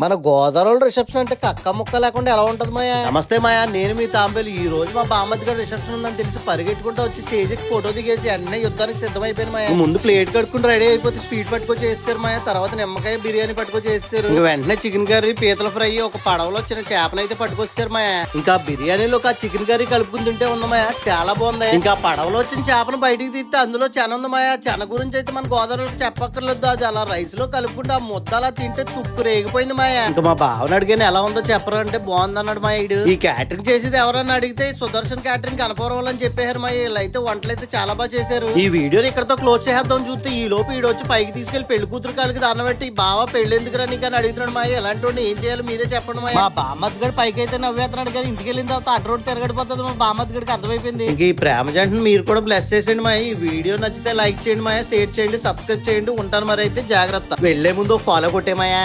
మన గోదావరి రిసెప్షన్ అంటే కక్క ముక్క లేకుండా ఎలా ఉంటది మాయా? నమస్తే మాయా నేను మీ తాంబేలు. ఈ రోజు మా బామ్మది గారి రిసెప్షన్ ఉందని తెలిసి పరిగెట్టుకుంటూ వచ్చి స్టేజ్కి ఫోటో దిగేసి వెంటనే యుద్ధానికి సిద్ధమైపోయాను మాయా. ముందు ప్లేట్ కట్టుకుని రెడీ అయిపోతే స్వీట్ పట్టుకొచ్చి వేస్తారు మాయా. తర్వాత నిమ్మకాయ బిర్యానీ పట్టుకొచ్చి వేస్తారు ఇంక వెంటనే చికెన్ కర్రీ పీతల ఫ్రై ఒక పడవలో చిన్న చేపలు అయితే పట్టుకొచ్చారు మాయా. ఇంకా బిర్యానీలో ఒక చికెన్ కర్రీ కలుపుకుని తింటే ఉంది మాయా. చాలా బాగుంది. ఇంకా పడవలో వచ్చిన చేపను బయటికి తీస్తే అందులో చెన ఉంది మాయా. చెన గురించి అయితే మన గోదావరికి చెప్పక్కర్లేదు. అది అలా రైస్లో కలుపుకుంటే ఆ ముద్ద అలా తింటే తుక్కు రేగిపోయింది మాయా. ఇంకా మా బావని అడిగాను ఎలా ఉందో చెప్పరా అంటే బాగుంది అన్నాడు మా ఇడు ఈ క్యాటరింగ్ చేసేది ఎవరన్నా అడిగితే సుదర్శన్ క్యాటరింగ్ కనపరం అని చెప్పారు మా వీళ్ళు అయితే వంటలు అయితే చాలా బాగా చేశారు. ఈ వీడియోని ఇక్కడతో క్లోజ్ చేద్దాం చూస్తే ఈ లోపు ఈడు వచ్చి పైకి తీసుకెళ్ళి పెళ్ళి కూతురు కాలికి దండం పెట్టి బావ పెళ్ళి ఎందుకు రా నీకని అడుగుతున్నాడు మా ఎలాంటి వాడిని ఏం చేయాలి మీరే చెప్పండి మా మా బామ్మత్ గడి పైకి అయితే నవ్వేస్తున్నాడు కానీ ఇంటికి వెళ్ళిన తర్వాత అటు రోడ్ తిరగడిపోతుంది మా బామ్మత్ గడికి అర్థమైపోయింది. ఇంక ఈ ప్రేమ జంటను మీరు కూడా బ్లెస్ చేసేయండి మా ఈ వీడియో నచ్చితే లైక్ చేయండి మాయా షేర్ చేయండి సబ్స్క్రైబ్ చేయండి. ఉంటాను మరి అయితే జాగ్రత్త. వెళ్ళే ముందు ఫాలో కొట్టే మాయా